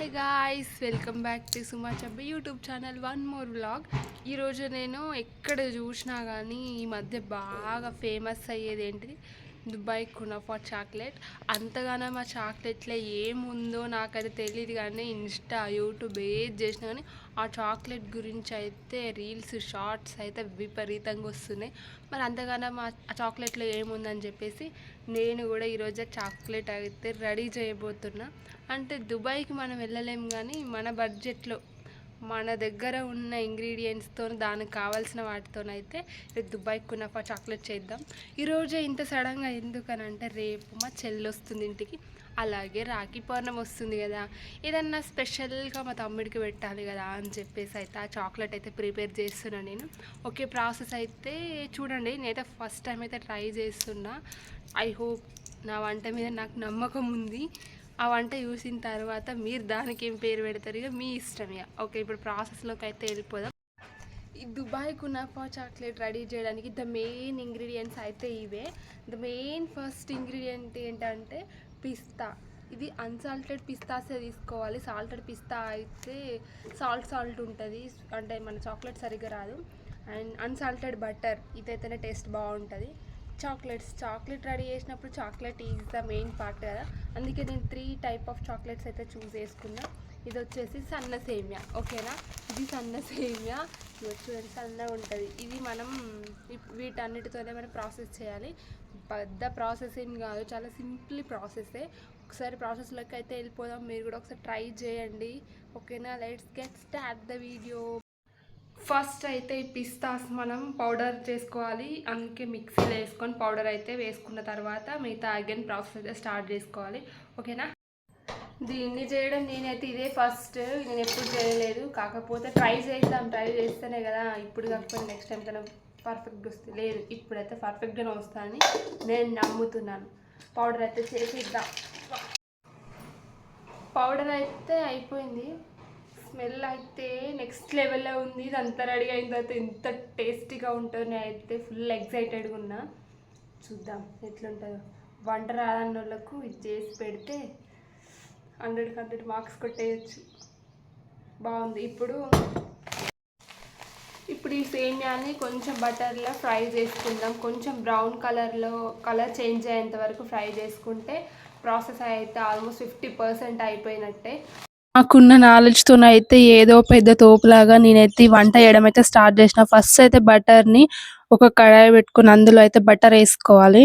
Hey guys welcome back to Suma chubby YouTube channel one more vlog ఈరోజు నేను ఎక్కడ చూసినా కానీ ఈ మధ్య బాగా ఫేమస్ అయ్యేది ఏంటిది? Dubai kunafa chocolate. అంతగానో మా చాక్లెట్లో ఏముందో నాకైతే తెలియదు కానీ ఇన్స్టా యూట్యూబ్ ఏది చేసినా కానీ ఆ చాక్లెట్ గురించి అయితే రీల్స్ షార్ట్స్ అయితే విపరీతంగా వస్తున్నాయి. మరి అంతగానో మా ఆ చాక్లెట్లో ఏముందని చెప్పేసి నేను కూడా ఈరోజు చాక్లెట్ అయితే రెడీ చేయబోతున్నా. అంటే దుబాయ్కి మనం వెళ్ళలేము కానీ మన బడ్జెట్లో మన దగ్గర ఉన్న ఇంగ్రీడియంట్స్తో దానికి కావాల్సిన వాటితోనైతే రేపు దుబాయ్ కునఫా చాక్లెట్ చేద్దాం. ఈరోజే ఇంత సడన్గా ఎందుకనంటే రేపు మా చెల్లి వస్తుంది ఇంటికి. అలాగే రాఖీ పౌర్ణం వస్తుంది కదా. ఏదన్నా స్పెషల్గా మా తమ్ముడికి పెట్టాలి కదా అని చెప్పేసి అయితే ఆ చాక్లెట్ అయితే ప్రిపేర్ చేస్తున్నాను నేను. ఓకే ప్రాసెస్ అయితే చూడండి. నేనైతే ఫస్ట్ టైం అయితే ట్రై చేస్తున్నా. ఐ హోప్ నా వంట మీద నాకు నమ్మకం ఉంది. ఆ వంట చూసిన తర్వాత మీరు దానికి ఏం పేరు పెడతారు? ఇక మీ ఇష్టం ఇక. ఓకే ఇప్పుడు ప్రాసెస్లోకి అయితే వెళ్ళిపోదాం. ఈ దుబాయ్ కునాఫా చాక్లెట్ రెడీ చేయడానికి ద మెయిన్ ఇంగ్రీడియంట్స్ అయితే ఇవే. ద మెయిన్ ఫస్ట్ ఇంగ్రీడియంట్ ఏంటంటే పిస్తా. ఇది అన్సాల్టెడ్ పిస్తాసే తీసుకోవాలి. సాల్టెడ్ పిస్తా అయితే సాల్ట్ సాల్ట్ ఉంటుంది. అంటే మన చాక్లెట్ సరిగ్గా రాదు. అండ్ అన్సాల్టెడ్ బటర్ ఇదైతేనే టేస్ట్ బాగుంటుంది. చాక్లెట్స్. చాక్లెట్ రెడీ చేసినప్పుడు chocolate is the main part కదా. అందుకే నేను త్రీ టైప్ ఆఫ్ చాక్లెట్స్ అయితే చూస్ చేసుకున్నా. ఇది వచ్చేసి సన్న సేమియా. ఓకేనా? ఇది సన్న సేమియా. చూడండి సన్నగా ఉంటుంది. ఇది మనం వీటన్నిటితోనే మనం ప్రాసెస్ చేయాలి. పెద్ద ప్రాసెస్ ఏం కాదు చాలా సింపుల్ ప్రాసెసే ఒకసారి ప్రాసెస్లోకి అయితే వెళ్ళిపోదాం. మీరు కూడా ఒకసారి ట్రై చేయండి. ఓకేనా? Let's get start the video. First అయితే ఈ పిస్తాస్ మనం పౌడర్ చేసుకోవాలి. అందుకే మిక్సీలో వేసుకొని పౌడర్ అయితే వేసుకున్న తర్వాత మిగతా అగైన్ ప్రాసెస్ అయితే స్టార్ట్ చేసుకోవాలి. ఓకేనా? దీన్ని చేయడం నేనైతే ఇదే ఫస్ట్. నేను ఎప్పుడు చేయలేదు. కాకపోతే ట్రై చేద్దాం. ట్రై చేస్తేనే కదా. ఇప్పుడు కాకపోతే నెక్స్ట్ టైం కన్నా పర్ఫెక్ట్గా వస్తుంది. లేదు ఇప్పుడైతే పర్ఫెక్ట్గానే వస్తుందని నేను నమ్ముతున్నాను. పౌడర్ అయితే చేసిద్దాం. పౌడర్ అయితే అయిపోయింది. స్మెల్ అయితే నెక్స్ట్ లెవెల్లో ఉంది. ఇదంతా రెడీ అయిన తర్వాత ఎంత టేస్టీగా ఉంటుందో నేను అయితే ఫుల్ ఎక్సైటెడ్గా ఉన్నా. చూద్దాం ఎట్లుంటుందో. వంట రాదన్న వాళ్ళకు ఇది చేసి పెడితే హండ్రెడ్కి హండ్రెడ్ మార్క్స్ కొట్టేయచ్చు. బాగుంది. ఇప్పుడు ఇప్పుడు ఈ సేమియాని కొంచెం బటర్లో ఫ్రై చేసుకుందాం. కొంచెం బ్రౌన్ కలర్లో కలర్ చేంజ్ అయ్యేంత వరకు ఫ్రై చేసుకుంటే ప్రాసెస్ అయితే ఆల్మోస్ట్ ఫిఫ్టీ పర్సెంట్ అయిపోయినట్టే. నాకున్న నాలెడ్జ్తో అయితే ఏదో పెద్ద తోపులాగా నేనైతే ఈ వంట చేయడం అయితే స్టార్ట్ చేసిన. ఫస్ట్ అయితే బటర్ని ఒక కడాయి పెట్టుకుని అందులో అయితే బటర్ వేసుకోవాలి.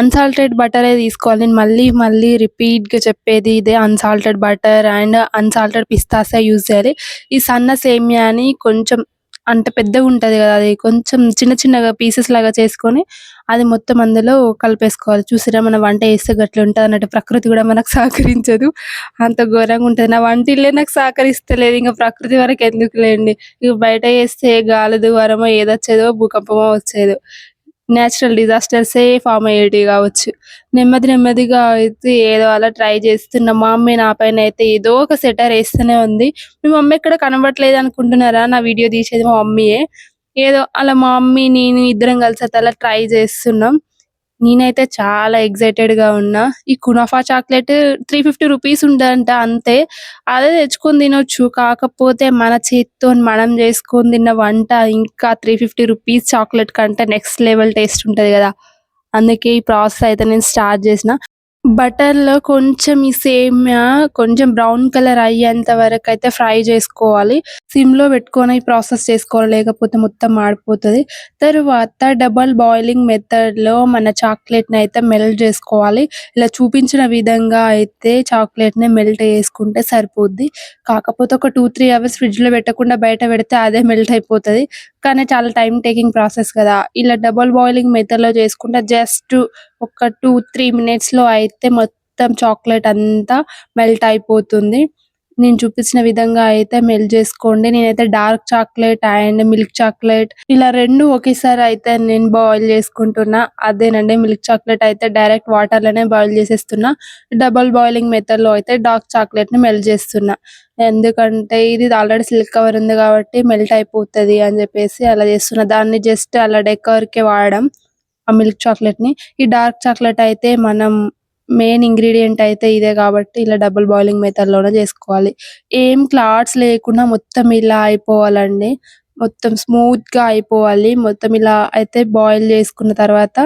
అన్సాల్టెడ్ బటరే తీసుకోవాలి. నేను మళ్ళీ మళ్ళీ రిపీట్గా చెప్పేది ఇదే అన్సాల్టెడ్ బటర్ అండ్ అన్సాల్టెడ్ పిస్తాసే యూజ్ చేయాలి. ఈ సన్న సేమియాని కొంచెం అంత పెద్దగా ఉంటుంది కదా అది కొంచెం చిన్న చిన్నగా పీసెస్ లాగా చేసుకొని అది మొత్తం అందులో కలిపేసుకోవాలి. చూసిరా మన వంట చేస్తే గట్ల ఉంటుంది అన్నట్టు ప్రకృతి కూడా మనకు సహకరించదు. అంత ఘోరంగా ఉంటుంది. నా వంటిల్లే నాకు సహకరిస్తలేదు ఇంకా ప్రకృతి వరకు ఎందుకు లేండి ఇక బయట వేస్తే గాలి దువారమో ఏదొచ్చేదో భూకంపమో వచ్చేదో. నేచురల్ డిజాస్టర్సే ఫామ్ అయ్యేటి కావచ్చు. నెమ్మది నెమ్మదిగా అయితే ఏదో అలా ట్రై చేస్తున్న మా మమ్మీ నా పైన అయితే ఏదో ఒక సెటర్ వేస్తూనే ఉంది. మీ మమ్మీ ఎక్కడ కనబడట్లేదు అనుకుంటున్నారా? నా వీడియో తీసేది మా మమ్మీయే. ఏదో అలా మా మమ్మీ నేను ఇద్దరం కలిసి అయితే అలా ట్రై చేస్తున్నాం. నేనైతే చాలా ఎక్సైటెడ్గా ఉన్నా. ఈ kunafa chocolate three fifty rupees ఉందంట అంతే. అదే తెచ్చుకొని తినొచ్చు. కాకపోతే మన చేతితో మనం చేసుకొని తిన్న వంట ఇంకా త్రీ ఫిఫ్టీ రూపీస్ చాక్లెట్ కంటే నెక్స్ట్ లెవెల్ టేస్ట్ ఉంటుంది కదా. అందుకే ఈ ప్రాసెస్ అయితే నేను స్టార్ట్ చేసిన. బటర్లో కొంచెం ఈ సేమ్యా కొంచెం బ్రౌన్ కలర్ అయ్యేంత వరకు అయితే ఫ్రై చేసుకోవాలి. సిమ్లో పెట్టుకొని ప్రాసెస్ చేసుకోవాలి లేకపోతే మొత్తం మాడిపోతుంది. తరువాత డబల్ బాయిలింగ్ మెథడ్లో మన చాక్లెట్ని అయితే మెల్ట్ చేసుకోవాలి. ఇలా చూపించిన విధంగా అయితే చాక్లెట్ని మెల్ట్ చేసుకుంటే సరిపోద్ది. కాకపోతే ఒక టూ త్రీ అవర్స్ ఫ్రిడ్జ్లో పెట్టకుండా బయట పెడితే అదే మెల్ట్ అయిపోతది. కానీ చాలా టైం టేకింగ్ ప్రాసెస్ కదా. ఇలా డబల్ బాయిలింగ్ మెథడ్లో చేసుకుంటే జస్ట్ ఒక టూ త్రీ మినిట్స్లో అయితే మొత్తం చాక్లెట్ అంతా మెల్ట్ అయిపోతుంది. నేను చూపించిన విధంగా అయితే మెల్ట్ చేసుకోండి. నేనైతే dark chocolate and milk chocolate ఇలా రెండు ఒకేసారి అయితే నేను బాయిల్ చేసుకుంటున్నా. అదేనండి మిల్క్ చాక్లెట్ అయితే డైరెక్ట్ వాటర్లోనే బాయిల్ చేసేస్తున్నా. డబల్ బాయిలింగ్ మెథడ్లో అయితే డార్క్ చాక్లెట్ని మెల్ట్ చేస్తున్నా. ఎందుకంటే ఇది ఆల్రెడీ సిల్క్ కవర్ ఉంది కాబట్టి మెల్ట్ అయిపోతది అని చెప్పేసి అలా చేస్తున్నా. దాన్ని జస్ట్ అలా డెకర్కి వాడడం ఆ మిల్క్ చాక్లెట్ని. ఈ డార్క్ చాక్లెట్ అయితే మనం మెయిన్ ఇంగ్రీడియంట్ అయితే ఇదే కాబట్టి ఇలా డబుల్ బాయిలింగ్ మెథడ్లోనే చేసుకోవాలి. ఏం క్లాట్స్ లేకుండా మొత్తం ఇలా అయిపోవాలండి. మొత్తం స్మూత్గా అయిపోవాలి. మొత్తం ఇలా అయితే బాయిల్ చేసుకున్న తర్వాత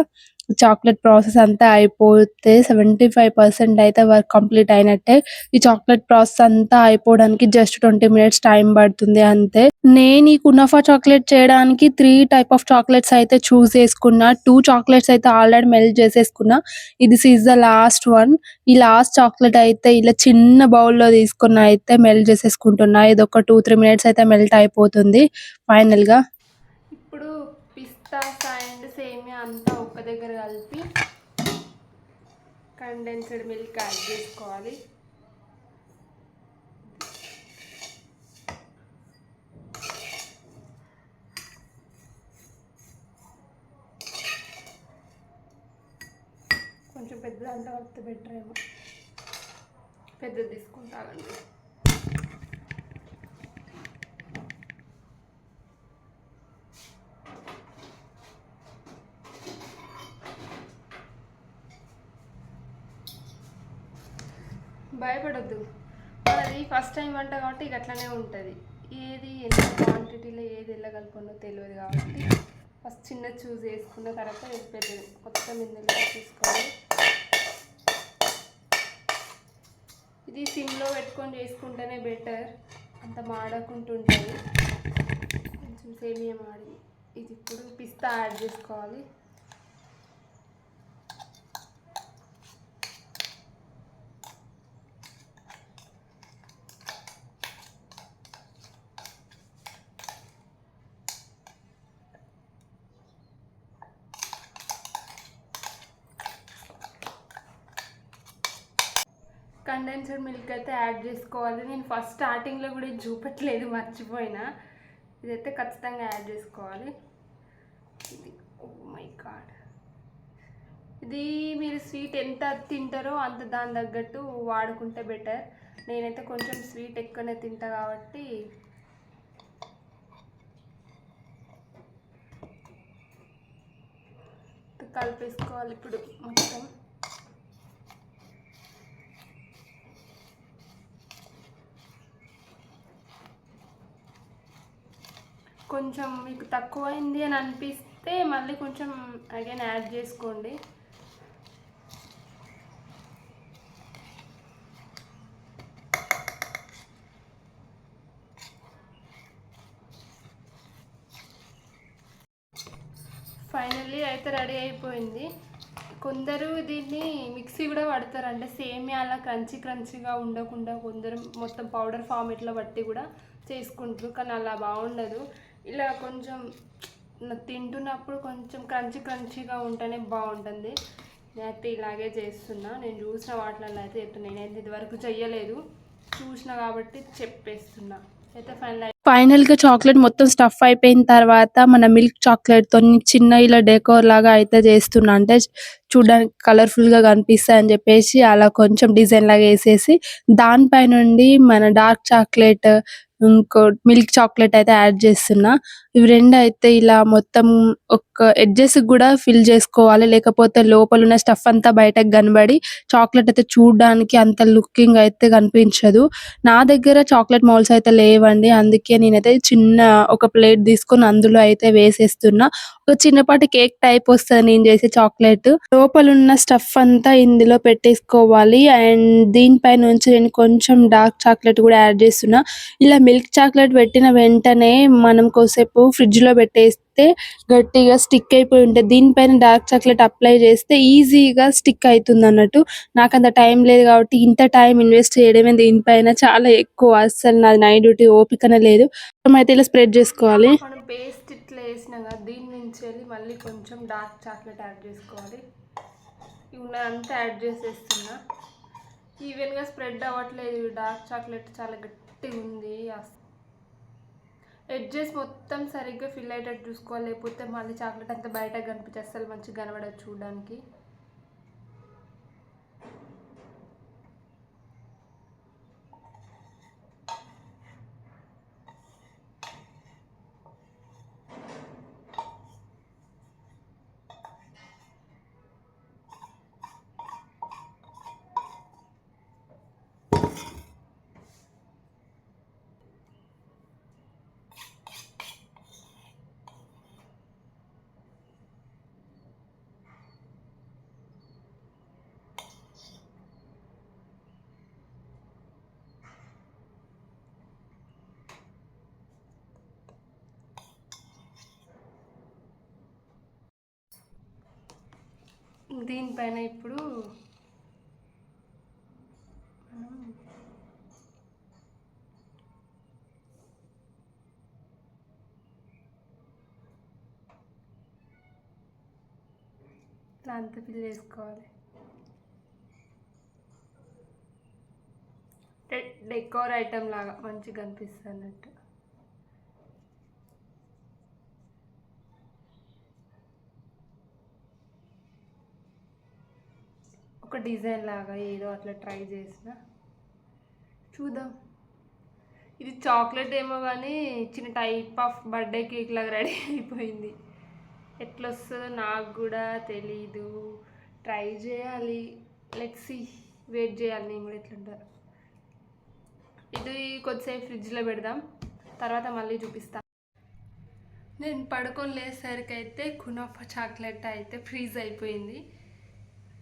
చాక్లెట్ ప్రాసెస్ అంతా అయిపోతే సెవెంటీ ఫైవ్ పర్సెంట్ అయితే వర్క్ కంప్లీట్ అయినట్టే. ఈ చాక్లెట్ ప్రాసెస్ అంతా అయిపోవడానికి జస్ట్ ట్వంటీ మినిట్స్ టైం పడుతుంది అంతే. నేను ఈ కునఫా చాక్లెట్ చేయడానికి త్రీ టైప్ ఆఫ్ చాక్లెట్స్ అయితే చూస్ చేసుకున్నా. టూ చాక్లెట్స్ అయితే ఆల్రెడీ మెల్ట్ చేసేసుకున్నా. ఇది ఈజ్ ద లాస్ట్ వన్. ఈ లాస్ట్ చాక్లెట్ అయితే ఇలా చిన్న బౌల్లో తీసుకున్న అయితే మెల్ట్ చేసేసుకుంటున్నా. ఇది ఒక టూ త్రీ మినిట్స్ అయితే మెల్ట్ అయిపోతుంది. ఫైనల్గా. ఇప్పుడు పిస్తా సేమియా అంతా ఒక్క దగ్గర కలిపి కండెన్స్డ్ మిల్క్ యాడ్ చేసుకోవాలి. కొంచెం పెద్ద దాంట్లో కలిపితే బెటర్ ఏమో. పెద్దది తీసుకుంటానండి. భయపడొద్దు. అది ఫస్ట్ టైం వంట కాబట్టి ఇక అట్లనే ఉంటుంది. ఏది ఎంత క్వాంటిటీలో ఏది ఎలా తెలియదు కాబట్టి ఫస్ట్ చిన్న చూస్ చేసుకున్న తర్వాత పెద్దది మొత్తం ఇందులో తీసుకోవాలి ఇది సిమ్లో పెట్టుకొని చేసుకుంటేనే బెటర్ అంత మాడకుంటుంటుంది. కొంచెం సేమియా మాడి. ఇది ఇప్పుడు పిస్తా యాడ్ చేసుకోవాలి. కండెన్స్డ్ మిల్క్ అయితే యాడ్ చేసుకోవాలి. నేను ఫస్ట్ స్టార్టింగ్లో కూడా ఇది చూపట్లేదు మర్చిపోయినా. ఇదైతే ఖచ్చితంగా యాడ్ చేసుకోవాలి. ఇది ఓ మై గాడ్ ఇది మీరు స్వీట్ ఎంత తింటారో అంత దాని తగ్గట్టు వాడుకుంటే బెటర్ నేనైతే కొంచెం స్వీట్ ఎక్కువనే తింటా కాబట్టి. కలిపేసుకోవాలి ఇప్పుడు మొత్తం. కొంచెం మీకు తక్కువైంది అని అనిపిస్తే మళ్ళీ కొంచెం అగైన్ యాడ్ చేసుకోండి. ఫైనల్లీ అయితే రెడీ అయిపోయింది. కొందరు దీన్ని మిక్సీ కూడా పడతారు అంటే సేమియా అలా క్రంచీ క్రంచీగా ఉండకుండా కొందరు మొత్తం పౌడర్ ఫామ్ ఇట్లా బట్టి కూడా చేసుకుంటారు. కానీ అలా బాగుండదు. ఇలా కొంచెం తింటున్నప్పుడు కొంచెం క్రంచి క్రంచిగా ఉంటేనే బాగుంటుంది. నేనైతే ఇలాగే చేస్తున్నా. నేను చూసిన వాటిలలో అయితే చెప్తున్నా. నేనైతే ఇదివరకు చెయ్యలేదు. చూసిన కాబట్టి చెప్పేస్తున్నా. అయితే ఫైనల్ ఫైనల్గా చాక్లెట్ మొత్తం స్టఫ్ అయిపోయిన తర్వాత మన మిల్క్ చాక్లెట్తో చిన్న ఇలా డెకోర్ లాగా అయితే చేస్తున్నా. అంటే చూడడానికి కలర్ఫుల్గా కనిపిస్తాయి అని చెప్పేసి అలా కొంచెం డిజైన్ లాగా వేసేసి దానిపై నుండి మన డార్క్ చాక్లెట్ ఇంకో మిల్క్ చాక్లెట్ అయితే యాడ్ చేస్తున్నా. ఇవి రెండు అయితే ఇలా మొత్తం ఒక ఎడ్జెస్ కూడా ఫిల్ చేసుకోవాలి. లేకపోతే లోపల ఉన్న స్టఫ్ అంతా బయటకు కనబడి చాక్లెట్ అయితే చూడడానికి అంత లుకింగ్ అయితే కనిపించదు. నా దగ్గర చాక్లెట్ మౌల్స్ అయితే లేవండి. అందుకే నేనైతే చిన్న ఒక ప్లేట్ తీసుకొని అందులో అయితే వేసేస్తున్నా. చిన్నపాటి కేక్ టైప్ వస్తుంది. నేను చేసే చాక్లెట్. లోపల ఉన్న స్టఫ్ అంతా ఇందులో పెట్టేసుకోవాలి. అండ్ దీనిపై నుంచి నేను కొంచెం డార్క్ చాక్లెట్ కూడా యాడ్ చేస్తున్నా. ఇలా మిల్క్ చాక్లెట్ పెట్టిన వెంటనే మనం కోసేపు ఫ్రిడ్జ్లో పెట్టేస్తే గట్టిగా స్టిక్ అయిపోయి ఉంటుంది దీనిపైన డార్క్ చాక్లెట్ అప్లై చేస్తే ఈజీగా స్టిక్ అవుతుంది అన్నట్టు. నాకు అంత టైం లేదు కాబట్టి ఇంత టైం ఇన్వెస్ట్ చేయడమే దీనిపైన చాలా ఎక్కువ. అసలు నాది నైట్ డ్యూటీ ఓపికన లేదు. అయితే ఇలా స్ప్రెడ్ చేసుకోవాలి. వేసినాం కదా దీని నుంచి వెళ్ళి మళ్ళీ కొంచెం డార్క్ చాక్లెట్ యాడ్ చేసుకోవాలి. ఇవి అంతా యాడ్ చేసేస్తున్నా. ఈవెన్గా స్ప్రెడ్ అవ్వట్లేదు డార్క్ చాక్లెట్ చాలా గట్టిగా ఉంది. ఎడ్జెస్ మొత్తం సరిగ్గా ఫిల్ అయ్యేటట్టు చూసుకోవాలి లేకపోతే మళ్ళీ చాక్లెట్ అంతా బయటకు కనిపించి అసలు మంచిగా కనబడదు చూడడానికి. దీనిపైన ఇప్పుడు మనం ఇట్లా అంత ఫిల్ చేసుకోవాలి డెకోర్ ఐటెం లాగా మంచిగా అనిపిస్తుంది అన్నట్టు. ఒక డిజైన్ లాగా ఏదో అట్లా ట్రై చేసిన. చూద్దాం. ఇది చాక్లెట్ ఏమో కానీ చిన్న టైప్ ఆఫ్ బర్త్డే కేక్ లాగా రెడీ అయిపోయింది. ఎట్లా వస్తుందో నాకు కూడా తెలీదు. ట్రై చేయాలి. లెట్స్ వెయిట్ చేయాలి నేను కూడా ఎట్లుంటారు ఇది కొద్దిసేపు ఫ్రిడ్జ్లో పెడదాం. తర్వాత మళ్ళీ చూపిస్తాను నేను పడుకొని లేసరికి అయితే కునాఫా చాక్లెట్ అయితే ఫ్రీజ్ అయిపోయింది.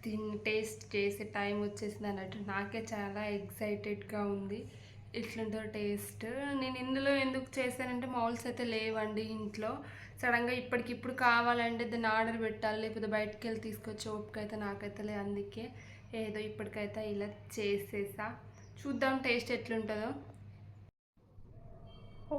దీన్ని టేస్ట్ చేసే టైం వచ్చేసింది అన్నట్టు. నాకే చాలా ఎగ్జైటెడ్గా ఉంది. ఇట్లుంటో టేస్ట్. నేను ఇందులో ఎందుకు చేశానంటే మౌల్స్ అయితే లేవండి ఇంట్లో. సడన్గా ఇప్పటికిప్పుడు కావాలంటే దాన్ని ఆర్డర్ పెట్టాలి లేకపోతే బయటకు వెళ్ళి తీసుకొచ్చే ఓపిక అయితే నాకైతే లేదు అందుకే ఏదో ఇప్పటికైతే ఇలా చేసేసా. చూద్దాం టేస్ట్ ఎట్లుంటుందో. ఓ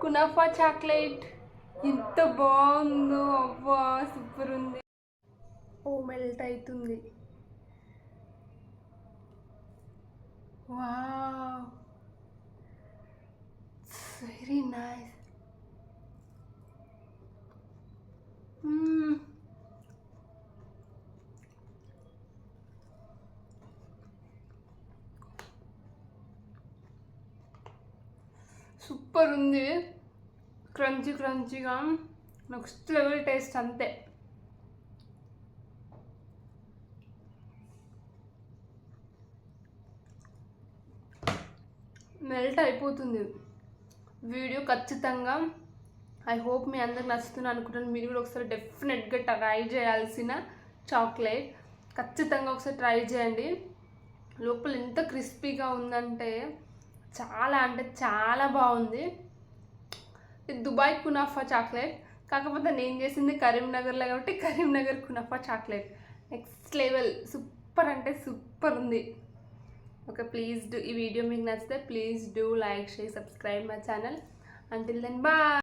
కునాఫా చాక్లెట్ ఎంత బాగుందో అవ్వా సూపర్ ఉంది. ఓ మెల్ట్ అవుతుంది. వావ్ వెరీ నైస్ సూపర్ ఉంది. క్రంచీ క్రంచీగా నెక్స్ట్ లెవెల్ టేస్ట్ అంతే. మెల్ట్ అయిపోతుంది. వీడియో ఖచ్చితంగా ఐ హోప్ మీ అందరికి నచ్చుతుంది అనుకుంటాను మీరు కూడా ఒకసారి డెఫినెట్గా ట్రై చేయాల్సిన చాక్లెట్ ఖచ్చితంగా ఒకసారి ట్రై చేయండి. లోపల ఎంత క్రిస్పీగా ఉందంటే చాలా అంటే చాలా బాగుంది. ఇది దుబాయ్ కునాఫా చాక్లెట్ కాకపోతే నేను చేసింది? కరీంనగర్లో కాబట్టి Karimnagar kunafa chocolate next level super అంటే సూపర్ ఉంది. ఓకే ప్లీజ్ డూ ఈ వీడియో మీకు నచ్చితే please do like share subscribe my channel until then bye